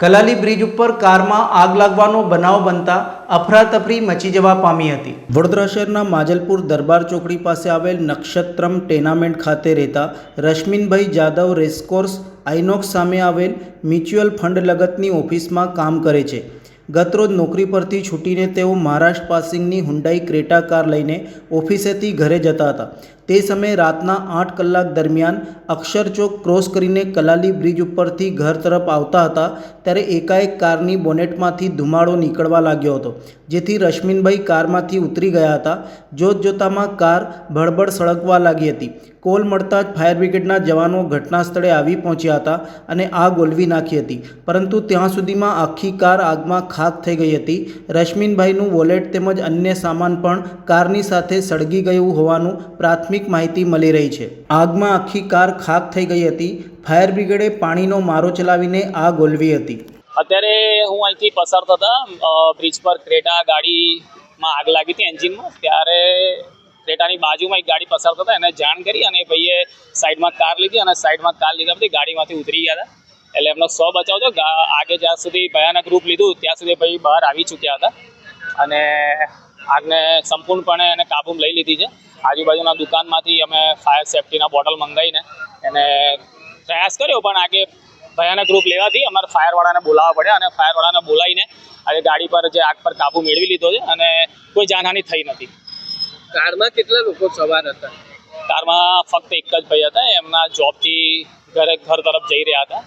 Kalali bridge ઉપર કારમાં આગ લાગવાનો બનાવ બનતા અફરાતફરી મચી જવા પામી હતી. વડોદરા શહેરના માજલપુર દરબાર ચોકડી પાસે આવેલ નક્ષત્રમ ટેનામેન્ટ ખાતે રહેતા રશ્મિનભાઈ જાદવ રેસકોર્સ આઇનોક્સ સામે આવેલ મ્યુચ્યુઅલ ફંડ લગતની ઓફિસમાં કામ કરે છે. ગતરોજ નોકરી પરથી છૂટીને તેઓ મહારાષ્ટ્ર પાસિંગની હુંડાઈ ક્રેટા કાર લઈને ઓફિસેથી ઘરે જતા હતા. તે સમયે રાતના આઠ કલાક દરમિયાન અક્ષરચોક ક્રોસ કરીને કલાલી બ્રિજ ઉપરથી ઘર તરફ આવતા હતા, ત્યારે એકાએક કારની બોનેટમાંથી ધુમાડો નીકળવા લાગ્યો હતો, જેથી રશ્મિનભાઈ કારમાંથી ઉતરી ગયા હતા. જોત જોતામાં કાર ભડબડ સળગવા લાગી હતી. કોલ મળતા જ ફાયર બ્રિગેડના જવાનો ઘટના સ્થળે આવી પહોંચ્યા હતા અને આગ ઓલવી નાખી હતી. પરંતુ ત્યાં સુધીમાં આખી કાર આગમાં ખાક થઈ ગઈ હતી. રશ્મિનભાઈનું વોલેટ તેમજ અન્ય સામાન પણ કારની સાથે સળગી ગયું હોવાનું પ્રાથમિક માહિતી મળી રહી છે. આગમાં આખી કાર ખાક થઈ ગઈ હતી. ફાયર બ્રિગેડે પાણીનો મારો ચલાવીને આગ ઓલવી હતી. અત્યારે હું અહીંથી પસાર થતા બ્રિજ પર ક્રેટા ગાડીમાં આગ લાગી હતી એન્જિનમાં. ત્યારે ક્રેટાની બાજુમાં એક ગાડી પસાર થતા એને જાણ કરી અને ભાઈએ સાઈડમાં કાર લીધી અને સાઈડમાં કાર લીધા પછી ગાડીમાંથી ઉતરી ગયા હતા. એટલે એમનો સો બચાવ હતો આગે જ્યાં સુધી ભયાનક રૂપ લીધું, ત્યાં સુધી ભાઈ બહાર આવી ચૂક્યા હતા. અને આગને સંપૂર્ણપણે એને કાબૂમાં લઈ લીધી છે. આજુબાજુના દુકાનમાંથી અમે ફાયર સેફટીના બોટલ મંગાવીને એને પ્રયાસ કર્યો પણ આગે ભયાનક રૂપ લેવાથી અમારે ફાયરવાળાને બોલાવવા પડ્યા અને ફાયરવાળાને બોલાવીને આજે ગાડી પર જે આગ પર કાબુ મેળવી લીધો છે અને કોઈ જાનહાની થઈ નથી. કારમાં કેટલા લોકો સવાર હતા? કારમાં ફક્ત એક જ ભાઈ હતા એમના જોબથી ઘરે ઘર તરફ જઈ રહ્યા હતા.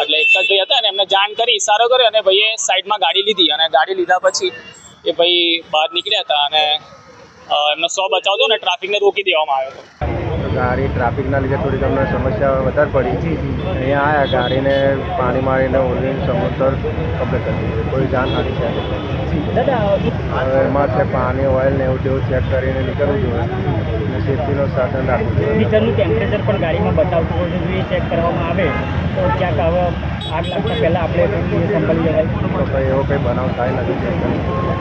એટલે એક જ ભાઈ હતા અને એમને જાણ કરી ઇશારો કર્યો અને ભાઈએ સાઈડમાં ગાડી લીધી અને ગાડી લીધા પછી એ ભાઈ બહાર નીકળ્યા હતા અને એમનો સો બચાવ હતો અને ટ્રાફિકને રોકી દેવામાં આવ્યો હતો. ગાડી ટ્રાફિકના લીધે થોડી તમને સમસ્યા વધારે પડી. અહીંયા આવ્યા ગાડીને પાણી મારીને ઓલી સમુદ્ર કમ્પ્લીટ કરી દીધું. કોઈ જાનહાનિ છે? હવે એમાં છે પાણી ઓઇલ ને એવું તેવું ચેક કરીને નીકળવું જોઈએ. અને સેફ્ટીનો સાધન રાખવું જોઈએ. મીટરનું ટેમ્પરેચર પણ ગાડીમાં બતાવતું હોય જોઈએ એ ચેક કરવામાં આવે તો ક્યાંક હવે આગ લાગતા પહેલાં આપણે સંભાળી જવાય તો કંઈ એવો કંઈ બનાવ થાય નથી.